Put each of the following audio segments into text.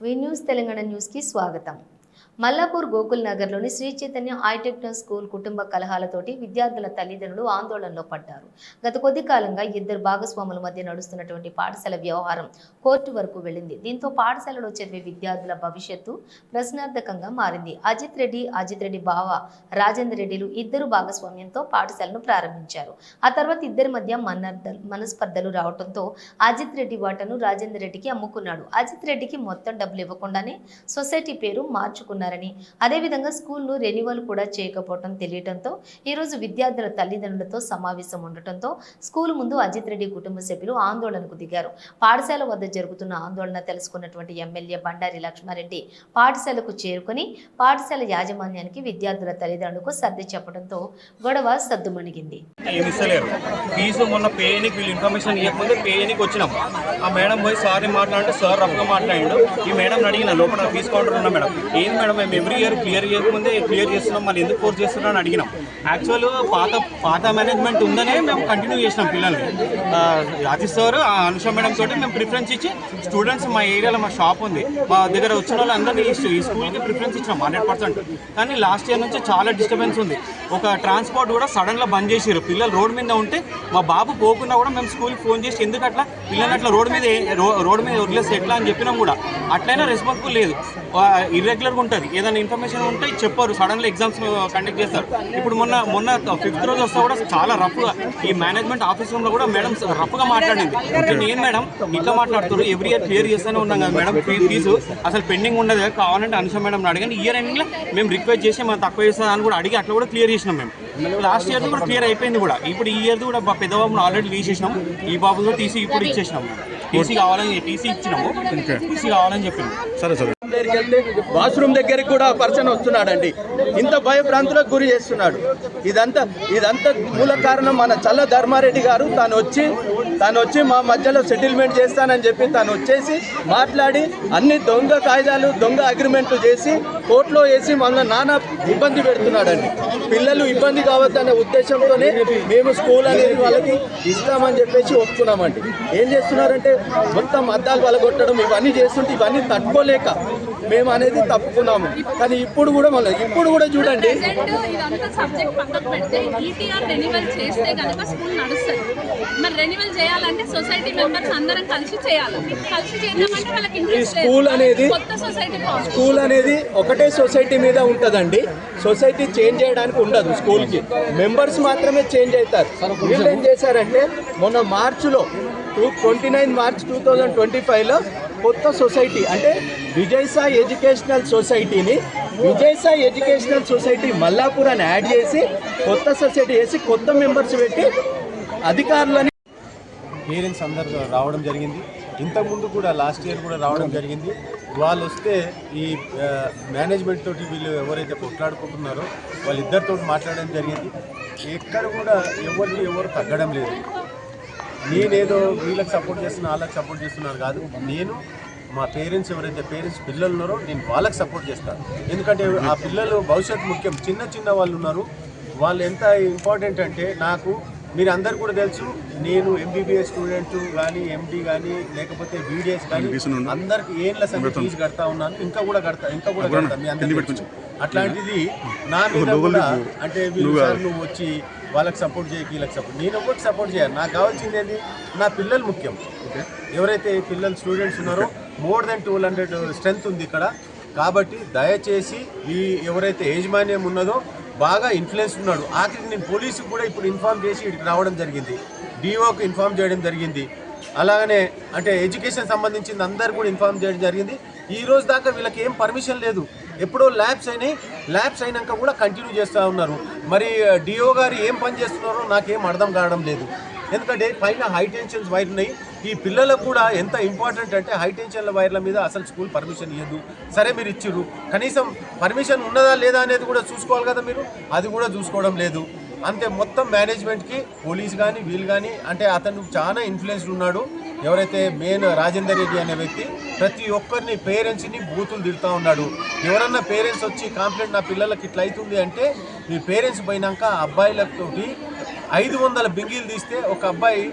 వి news Telangana న్యూస్కి స్వాగతం మల్లాపూర్ గోకుల్ నగర్లోని శ్రీ చైతన్య ఐటెక్నో స్కూల్ కుటుంబ కలహాలతోటి విద్యార్థుల తల్లిదండ్రులు ఆందోళనలో పడ్డారు. గత కొద్ది కాలంగా ఇద్దరు భాగస్వాముల మధ్య నడుస్తున్నటువంటి పాఠశాల వ్యవహారం కోర్టు వరకు వెళ్ళింది. దీంతో పాఠశాలలో చదివే విద్యార్థుల భవిష్యత్తు ప్రశ్నార్థకంగా మారింది. అజిత్ రెడ్డి అజిత్ రెడ్డి బావ రాజేందర్ రెడ్డిలు ఇద్దరు భాగస్వామ్యంతో పాఠశాలను ప్రారంభించారు. ఆ తర్వాత ఇద్దరి మధ్య మనస్పర్ధలు రావడంతో అజిత్ రెడ్డి వాటను రాజేందర్ రెడ్డికి అమ్ముకున్నాడు. అజిత్ రెడ్డికి మొత్తం డబ్బులు ఇవ్వకుండానే సొసైటీ పేరు మార్చుకున్నారు. చేస్తున్నారని. అదేవిధంగా స్కూల్ను రెన్యువల్ కూడా చేయకపోవడం తెలియటంతో ఈరోజు విద్యార్థుల తల్లిదండ్రులతో సమావేశం ఉండటంతో స్కూల్ ముందు అజిత్ రెడ్డి కుటుంబ సభ్యులు ఆందోళనకు దిగారు. పాఠశాల వద్ద జరుగుతున్న ఆందోళన తెలుసుకున్నటువంటి ఎమ్మెల్యే బండారి లక్ష్మారెడ్డి పాఠశాలకు చేరుకుని పాఠశాల యాజమాన్యానికి విద్యార్థుల తల్లిదండ్రులకు సర్ది చెప్పడంతో గొడవ సద్దుమణిగింది. ఫీజు మొన్న వీళ్ళు ఇన్ఫర్మేషన్ వచ్చినాం. ఆ మేడం పోయి సార్ మాట్లాడితే సార్ రఫ్గా ఈ మేడం అడిగిన లోపల ఫీజు కౌంటర్ ఉన్నా మేడం. ఏంది మేడం మేము ఎవ్రీ ఇయర్ క్లియర్ చేయకముందే క్లియర్ చేస్తున్నాం. మళ్ళీ ఎందుకు ఫోర్స్ చేస్తున్నాం అని అడిగినాం. యాక్చువల్ పాత పాత మేనేజ్మెంట్ ఉందనే మేము కంటిన్యూ చేసినాం పిల్లల్ని. ఆ, సార్ ఆ అనుష మేడం తోటి మేము ప్రిఫరెన్స్ ఇచ్చి స్టూడెంట్స్ మా ఏరియాలో మా షాప్ ఉంది. మా దగ్గర వచ్చిన వాళ్ళందరినీ ఈ స్కూల్కి ప్రిఫరెన్స్ ఇచ్చినాం హండ్రెడ్ పర్సెంట్ కానీ లాస్ట్ ఇయర్ నుంచి చాలా డిస్టర్బెన్స్ ఉంది. ఒక ట్రాన్స్పోర్ట్ కూడా సడన్గా బంద్ చేసారు పిల్లలు రోడ్ మీద ఉంటే మా బాబు పోకుండా కూడా మేము స్కూల్కి ఫోన్ చేసి ఎందుకు అట్లా? పిల్లలు అట్లా రోడ్ మీద రోడ్ మీద వదిలేసి ఎట్లా అని చెప్పినాం కూడా. అట్లయినా రెస్పాన్సిబుల్ లేదు. ఇర్రెగ్యులర్గా ఉంటుంది. ఏదైనా ఇన్ఫర్మేషన్ ఉంటే చెప్పారు. సడన్గా ఎగ్జామ్స్ కండక్ట్ చేస్తారు. ఇప్పుడు మొన్న మొన్న ఫిఫ్త్ రోజు వస్తే కూడా చాలా రఫ్గా ఈ మేనేజ్మెంట్ ఆఫీస్ రూమ్లో కూడా మేడం రఫ్గా మాట్లాడింది. నేను మేడం ఇట్లా మాట్లాడుతున్నారు ఎవ్రీ ఇయర్ క్లియర్ చేస్తూనే ఉన్నాం కదా మేడం ఫీజు అసలు పెండింగ్ ఉండదు కావాలంటే అనుష మేడం అడిగాను ఇయర్ ఎండింగ్లో మేము రిక్వెస్ట్ చేసి మనం తక్కువ చేస్తాం అని కూడా అడిగి అట్లా కూడా క్లియర్ చేసినాం మేము. లాస్ట్ ఇయర్ కూడా క్లియర్ అయిపోయింది కూడా. ఇప్పుడు ఈ ఇయర్ కూడా మా పెద్ద బాబును ఆల్రెడీ తీసేసినాం ఈ బాబుతో టీసీ ఇప్పుడు ఇచ్చేసినాం టీసీ కావాలని టీసీ ఇచ్చినాము. టీసీ కావాలని చెప్పినాం. సరే సరే. దగ్గరికి వెళ్తే వాష్రూమ్ దగ్గరికి కూడా పర్సన్ వస్తున్నాడండి. ఇంత భయభ్రాంతులకు గురి చేస్తున్నాడు. ఇదంతా ఇదంతా మూల కారణం మన చల్ల ధర్మారెడ్డి గారు. తాను వచ్చి తాను వచ్చి మా మధ్యలో సెటిల్మెంట్ చేస్తానని చెప్పి తాను వచ్చేసి మాట్లాడి అన్ని దొంగ కాయిదాలు దొంగ అగ్రిమెంట్లు చేసి కోర్టులో వేసి మన నాన్న ఇబ్బంది పెడుతున్నాడండి. పిల్లలు ఇబ్బంది కావద్దనే ఉద్దేశంతోనే మేము స్కూల్ అనేది వాళ్ళకి ఇస్తామని చెప్పేసి ఒప్పుకున్నామండి. ఏం చేస్తున్నారంటే మొత్తం అద్దాలు వలగొట్టడం ఇవన్నీ చేస్తుంటే ఇవన్నీ తట్టుకోలేక మేము అనేది తప్పుకున్నాము. కానీ ఇప్పుడు కూడా మళ్ళీ ఇప్పుడు కూడా చూడండి. చేస్తే కనుక స్కూల్ అనేది- స్కూల్ అనేది ఒకటే సొసైటీ మీద ఉంటుందండి. సొసైటీ చేంజ్ చేయడానికి ఉండదు స్కూల్కి మెంబర్స్ మాత్రమే చేంజ్ అవుతారు. వీళ్ళు ఏం చేశారంటే మొన్న మార్చిలో two twenty nine March two thousand twenty ఫైవ్లో కొత్త సొసైటీ అంటే విజయసాయి ఎడ్యుకేషనల్ సొసైటీని విజయసాయి ఎడ్యుకేషనల్ సొసైటీ మల్లాపురాన్ని యాడ్ చేసి కొత్త సొసైటీ చేసి కొత్త మెంబర్స్ పెట్టి అధికారులని పేరెంట్స్ అందరు రావడం జరిగింది. ఇంతకుముందు కూడా లాస్ట్ ఇయర్ కూడా రావడం జరిగింది. వాళ్ళు వస్తే ఈ మేనేజ్మెంట్ తోటి వీళ్ళు ఎవరైతే కొట్లాడుకుంటున్నారో వాళ్ళిద్దరితో మాట్లాడడం జరిగింది. ఎక్కడ కూడా ఎవరికి ఎవరు తగ్గడం లేదు. నేనేదో వీళ్ళకి సపోర్ట్ చేస్తున్నా వాళ్ళకి సపోర్ట్ చేస్తున్నారు కాదు. నేను మా పేరెంట్స్ ఎవరైతే పేరెంట్స్ పిల్లలు ఉన్నారో నేను వాళ్ళకి సపోర్ట్ చేస్తాను ఎందుకంటే ఆ పిల్లలు భవిష్యత్తు ముఖ్యం. చిన్న చిన్న వాళ్ళు ఉన్నారు. వాళ్ళు ఎంత ఇంపార్టెంట్ అంటే నాకు మీరు అందరు కూడా తెలుసు నేను ఎంబీబీఎస్ స్టూడెంట్ కానీ ఎండి కానీ లేకపోతే బీడిఎస్ కానీ అందరికి ఏళ్ళ సంఖ్య ఫీజు కడతా ఉన్నాను. ఇంకా కూడా కడతా ఇంకా కూడా కడతా. మీ అందరికీ తెలుసు. అట్లాంటిది నా మీద కూడా అంటే నువ్వు వచ్చి వాళ్ళకి సపోర్ట్ చేయకి వీళ్ళకి సపోర్ట్ నేను ఒకటి సపోర్ట్ చేయాలి నాకు కావాల్సింది ఏంటి? నా పిల్లలు ముఖ్యం. ఎవరైతే పిల్లలు స్టూడెంట్స్ ఉన్నారో more than two hundred strength ఉంది ఇక్కడ. కాబట్టి దయచేసి ఈ ఎవరైతే యాజమాన్యం ఉన్నదో బాగా ఇన్ఫ్లుయెన్స్ ఉన్నాడు. ఆఖరికి నేను పోలీసుకు కూడా ఇప్పుడు ఇన్ఫార్మ్ చేసి ఇక్కడికి రావడం జరిగింది. డిఓకి ఇన్ఫార్మ్ చేయడం జరిగింది. అలాగనే అంటే ఎడ్యుకేషన్ సంబంధించింది అందరు కూడా ఇన్ఫార్మ్ చేయడం జరిగింది. ఈ రోజు దాకా వీళ్ళకి ఏం పర్మిషన్ లేదు. ఎప్పుడో ల్యాబ్స్ అయినాయి. ల్యాబ్స్ అయినాక కూడా కంటిన్యూ చేస్తూ ఉన్నారు. మరి డిఓ గారు ఏం పని చేస్తున్నారో నాకేం అర్థం కావడం లేదు. ఎందుకంటే పైన హై టెన్షన్స్ వైర్ ఉన్నాయి. ఈ పిల్లలకు కూడా ఎంత ఇంపార్టెంట్ అంటే హై టెన్షన్ల వైర్ల మీద అసలు స్కూల్ పర్మిషన్ ఇవ్వదు సరే మీరు ఇచ్చిర్రు. కనీసం పర్మిషన్ ఉన్నదా లేదా అనేది కూడా చూసుకోవాలి కదా మీరు? అది కూడా చూసుకోవడం లేదు. అంతే మొత్తం మేనేజ్మెంట్కి పోలీస్ కానీ వీళ్ళు కానీ అంటే అతను చాలా ఇన్ఫ్లుయెన్స్డ్ ఉన్నాడు. ఎవరైతే మెయిన్ రాజేందర్ రెడ్డి అనే వ్యక్తి ప్రతి ఒక్కరిని పేరెంట్స్ని బూతులు తిడుతూ ఉన్నాడు. ఎవరన్నా పేరెంట్స్ వచ్చి కంప్లైంట్ నా పిల్లలకి ఇట్లా అవుతుంది అంటే మీ పేరెంట్స్ పోయినాక అబ్బాయిలతోటి ఐదు వందల బింగీలు తీస్తే ఒక అబ్బాయి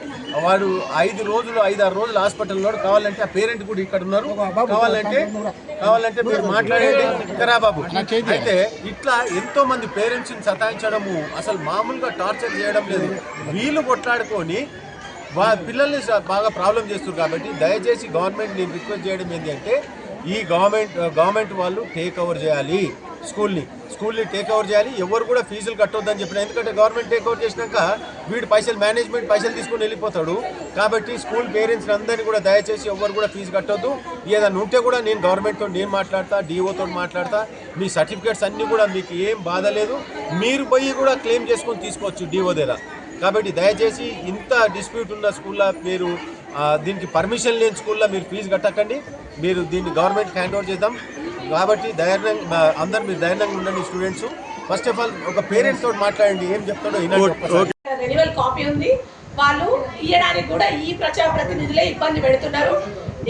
వాడు ఐదు రోజులు ఐదు ఆరు రోజులు హాస్పిటల్లో కావాలంటే ఆ పేరెంట్ కూడా ఇక్కడ ఉన్నారు. కావాలంటే కావాలంటే మీరు మాట్లాడేది ఇక్కరా బాబు అయితే ఇట్లా ఎంతో మంది పేరెంట్స్ని సతాయించడము అసలు మామూలుగా టార్చర్ చేయడం లేదు. వీళ్ళు కొట్లాడుకొని పిల్లల్ని బాగా ప్రాబ్లం చేస్తున్నారు కాబట్టి దయచేసి గవర్నమెంట్ నేను రిక్వెస్ట్ చేయడం ఏంటి అంటే ఈ గవర్నమెంట్ గవర్నమెంట్ వాళ్ళు టేక్ ఓవర్ చేయాలి స్కూల్ని. స్కూల్ని టేక్ ఓవర్ చేయాలి. ఎవరు కూడా ఫీజులు కట్టొద్దని చెప్పిన ఎందుకంటే గవర్నమెంట్ టేక్ ఓవర్ చేసినాక వీడు పైసలు మేనేజ్మెంట్ పైసలు తీసుకొని వెళ్ళిపోతాడు. కాబట్టి స్కూల్ పేరెంట్స్ అందరినీ కూడా దయచేసి ఎవరు కూడా ఫీజు కట్టొద్దు. ఏదైనా ఉంటే కూడా నేను గవర్నమెంట్తో నేను మాట్లాడతా డిఓతో మాట్లాడతా. మీ సర్టిఫికేట్స్ అన్నీ కూడా మీకు ఏం బాధ లేదు. మీరు పోయి కూడా క్లెయిమ్ చేసుకొని తీసుకోవచ్చు డిఓ దగ్గర. కాబట్టి దయచేసి ఇంత డిస్ప్యూట్ ఉన్న స్కూల్లో మీరు ఆ, దీనికి పర్మిషన్ లేని స్కూల్లో మీరు ఫీజు కట్టకండి. మీరు దీన్ని గవర్నమెంట్కి హ్యాండ్ ఓవర్ చేద్దాం. కాబట్టి ధైర్యంగా అందరు మీరు ధైర్యంగా ఉండండి స్టూడెంట్స్ ఫస్ట్ ఆఫ్ ఆల్ ఒక పేరెంట్స్ తోటి మాట్లాడండి. ఏం చెప్తాడో వినండి ఒక్కసారి. రెన్యువల్ కాపీ ఉంది. వాళ్ళు ఇవ్వడానికి కూడా ఈ ప్రజా ప్రతినిధులే ఇబ్బంది పెడుతున్నారు.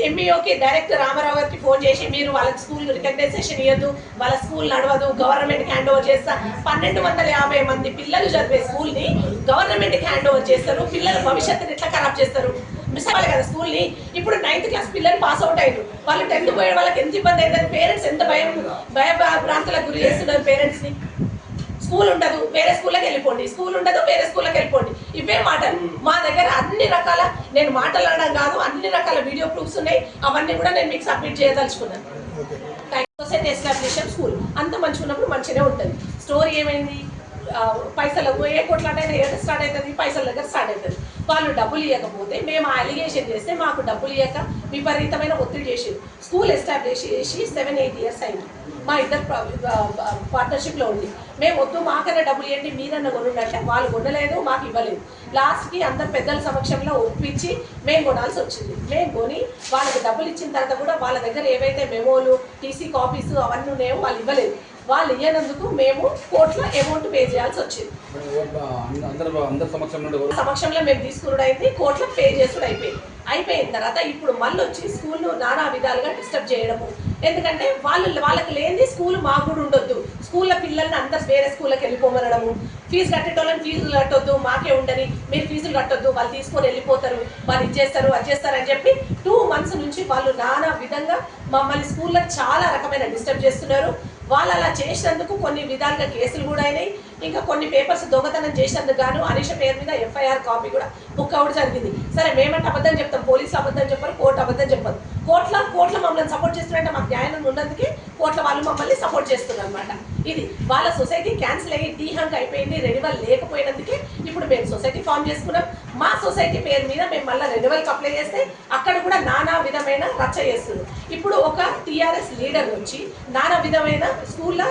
ఎంఈఓకి డైరెక్ట్ రామారావు గారికి ఫోన్ చేసి మీరు వాళ్ళ స్కూల్ రికగ్నైజేషన్ ఇవ్వద్దు వాళ్ళ స్కూల్ నడవదు గవర్నమెంట్కి హ్యాండ్ ఓవర్ చేస్తా. పన్నెండు వందల యాభై మంది పిల్లలు చదివే స్కూల్ని గవర్నమెంట్కి హ్యాండ్ ఓవర్ చేస్తారు. పిల్లల భవిష్యత్తుని ఎట్లా ఖరాబ్ చేస్తారు? మిస్ అవ్వాలి కదా స్కూల్ని? ఇప్పుడు నైన్త్ క్లాస్ పిల్లలు పాస్ అవుట్ అయ్యారు వాళ్ళు టెన్త్ పోయే వాళ్ళకి ఎంత ఇబ్బంది అయిందని పేరెంట్స్ ఎంత భయం భయ ప్రాంతాలకు గురి చేస్తున్నారు పేరెంట్స్ని స్కూల్ ఉండదు వేరే స్కూల్కి వెళ్ళిపోండి. స్కూల్ ఉండదు వేరే స్కూల్కి వెళ్ళిపోండి. ఇవే మాటలు. మా దగ్గర అన్ని రకాల నేను మాట్లాడడం కాదు అన్ని రకాల వీడియో ప్రూఫ్స్ ఉన్నాయి. అవన్నీ కూడా నేను మీకు సబ్మిట్ చేయదలుచుకున్నాను. సొసైటీ ఎస్టాబ్లిషన్ స్కూల్ అంత మంచిగా ఉన్నప్పుడు మంచిగానే ఉంటుంది. స్టోరీ ఏమైంది? పైసలు ఏ కొట్లాటైనా ఏదో స్టార్ట్ అవుతుంది? పైసల దగ్గర స్టార్ట్ అవుతుంది. వాళ్ళు డబ్బులు ఇవ్వకపోతే మేము అలిగేషన్ చేస్తే మాకు డబ్బులు ఇవ్వక విపరీతమైన ఒత్తిడి చేసారు స్కూల్ ఎస్టాబ్లిష్ చేసి సెవెన్ ఎయిట్ ఇయర్స్ అయింది. మా ఇద్దరు పార్ట్నర్షిప్లో ఉంది మేము వద్దు మాకన్నా డబ్బులు ఇవ్వండి మీరన్న కొనుండంటే వాళ్ళు కొనలేదు మాకు ఇవ్వలేదు. లాస్ట్కి అందరు పెద్దల సమక్షంలో ఒప్పించి మేము కొనాల్సి వచ్చింది. మేము కొని వాళ్ళకి డబ్బులు ఇచ్చిన తర్వాత కూడా వాళ్ళ దగ్గర ఏవైతే మెమోలు టీసీ కాపీస్ అవన్నీ ఉన్నాయో వాళ్ళు ఇవ్వలేదు. వాళ్ళు ఇవ్వనందుకు మేము కోట్ల అమౌంట్ పే చేయాల్సి వచ్చింది. సమక్షంలో మేము తీసుకున్నాడు అయితే కోట్ల పే చేసుడు అయిపోయింది. అయిపోయిన తర్వాత ఇప్పుడు మళ్ళీ వచ్చి స్కూల్ను నానా విధాలుగా డిస్టర్బ్ చేయడము. ఎందుకంటే వాళ్ళు వాళ్ళకి లేనిది స్కూల్ మాకు కూడా ఉండొద్దు. స్కూల్లో పిల్లల్ని అంతా వేరే స్కూల్కి వెళ్ళిపోమనడము. ఫీజు కట్టేటోళ్ళని ఫీజులు కట్టొద్దు మాకే ఉండని మీరు ఫీజులు కట్టొద్దు వాళ్ళు తీసుకొని వెళ్ళిపోతారు వాళ్ళు ఇది చేస్తారు అది చేస్తారు అని చెప్పి టూ మంత్స్ నుంచి వాళ్ళు నానా విధంగా మమ్మల్ని స్కూల్లో చాలా రకమైన డిస్టర్బ్ చేస్తున్నారు. వాళ్ళు అలా చేసినందుకు కొన్ని విధాలుగా కేసులు కూడా అయినాయి. ఇంకా కొన్ని పేపర్స్ దొంగతనం చేసినందుకు గాను అనీష పేరు మీద ఎఫ్ఐఆర్ కాపీ కూడా బుక్ అవుట్ జరిగింది. సరే మేమంటే అబద్ధం చెప్తాం. పోలీసులు అబద్ధం చెప్పరు కోర్టు అబద్ధం చెప్పదు కోర్టుల కోర్టులో మమ్మల్ని సపోర్ట్ చేస్తున్నారంటే మాకు న్యాయం ఉన్నందుకే కోర్టుల వాళ్ళు మమ్మల్ని సపోర్ట్ చేస్తున్నారు అనమాట ఇది వాళ్ళ సొసైటీ క్యాన్సిల్ అయ్యి డీహంక్ అయిపోయింది రెన్యువల్ లేకపోయినందుకే ఇప్పుడు మేము సొసైటీ ఫామ్ చేసుకున్నాం. మా సొసైటీ పేరు మీద మేము మళ్ళీ రెన్యువల్కి అప్లై చేస్తే అక్కడ కూడా నానా విధమైన రచ్చ చేస్తున్నారు. ఇప్పుడు ఒక టీఆర్ఎస్ లీడర్ వచ్చి నానా విధమైన స్కూల్లో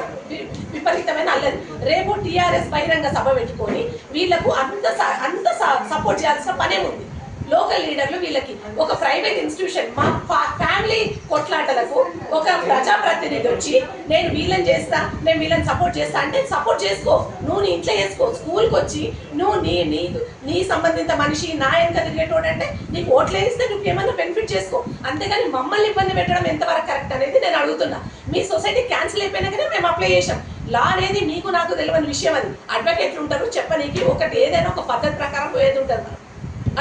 విపరీతమైన అల్లరి. రేపు టీఆర్ఎస్ బహిరంగ సభ పెట్టుకొని వీళ్ళకు అంత అంత సపోర్ట్ చేయాల్సిన పనే ఉంది. లోకల్ లీడర్లు వీళ్ళకి. ఒక ప్రైవేట్ ఇన్స్టిట్యూషన్ మా ఫా- ఫ్యామిలీ కొట్లాటలకు ఒక ప్రజాప్రతినిధి వచ్చి నేను వీళ్ళని చేస్తా నేను వీళ్ళని సపోర్ట్ చేస్తా అంటే సపోర్ట్ చేసుకో. నువ్వు నీ ఇంట్లో చేసుకో స్కూల్కి వచ్చి నువ్వు నీ నీ నీ సంబంధిత మనిషి నా ఎంత తిరిగేటోడు అంటే నీకు ఓట్లు వేస్తే నువ్వు ఏమన్నా బెనిఫిట్ చేసుకో. అంతేగాని మమ్మల్ని ఇబ్బంది పెట్టడం ఎంతవరకు కరెక్ట్ అనేది నేను అడుగుతున్నా. మీ సొసైటీ క్యాన్సిల్ అయిపోయినాకనే మేము అప్లై చేసాం లా అనేది నీకు నాకు తెలియని విషయం అది. అడ్వకేట్లు ఉంటారు చెప్పనీకి. ఒకటి ఏదైనా ఒక పద్ధతి ప్రకారం పోయేది ఉంటుంది.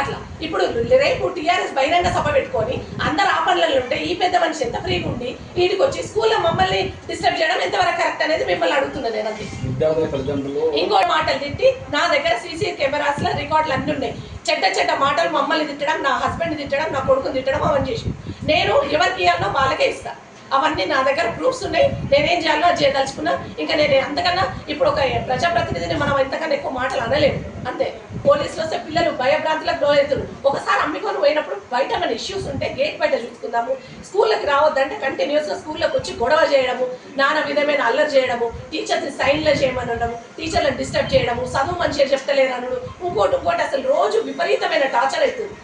అట్లా. ఇప్పుడు రేపు టీఆర్ఎస్ బహిరంగ సభ పెట్టుకొని అందరు ఆ పనులలో ఉంటే ఈ పెద్ద మనిషి ఎంత ఫ్రీగా ఉండి వీటికి వచ్చి స్కూల్లో మమ్మల్ని డిస్టర్బ్ చేయడం ఎంతవరకు కరెక్ట్ అనేది మిమ్మల్ని అడుగుతున్నాను నేను అంతే. విద్యార్థుల తల్లిదండ్రులు ఇంకో మాటలు తిట్టి నా దగ్గర సీసీ కెమెరాస్లో రికార్డులు అన్ని ఉన్నాయి. చెడ్డ చెడ్డ మాటలు మమ్మల్ని తిట్టడం నా హస్బెండ్ తిట్టడం నా కొడుకుని తిట్టడం అవన్నీ చేసి. నేను ఎవరికి ఇవ్వాలో వాళ్ళకే ఇస్తా. అవన్నీ నా దగ్గర ప్రూఫ్స్ ఉన్నాయి. నేనేం చేయాలో అది చేయదలుచుకున్నా. ఇంకా నేను అంతకన్నా ఇప్పుడు ఒక ప్రజాప్రతినిధిని మనం ఇంతకన్నా ఎక్కువ మాటలు అనలేము. అంతే. పోలీసులు వస్తే పిల్లలు భయభ్రాంతులకు లోనవుతారు. ఒకసారి అమ్మికొని పోయినప్పుడు బయట మన ఇష్యూస్ ఉంటే గేట్ బయట చూసుకుందాము. స్కూళ్ళకి రావద్దంటే కంటిన్యూస్గా స్కూళ్ళకి వచ్చి గొడవ చేయడము నానా విధమైన అల్లరి చేయడము టీచర్స్ని సైన్లో చేయమనడము టీచర్లను డిస్టర్బ్ చేయడము చదువు మంచిగా చెప్తలేరు అనడు. ఇంకోటి ఇంకోటి అసలు రోజు విపరీతమైన టార్చర్ అవుతుంది.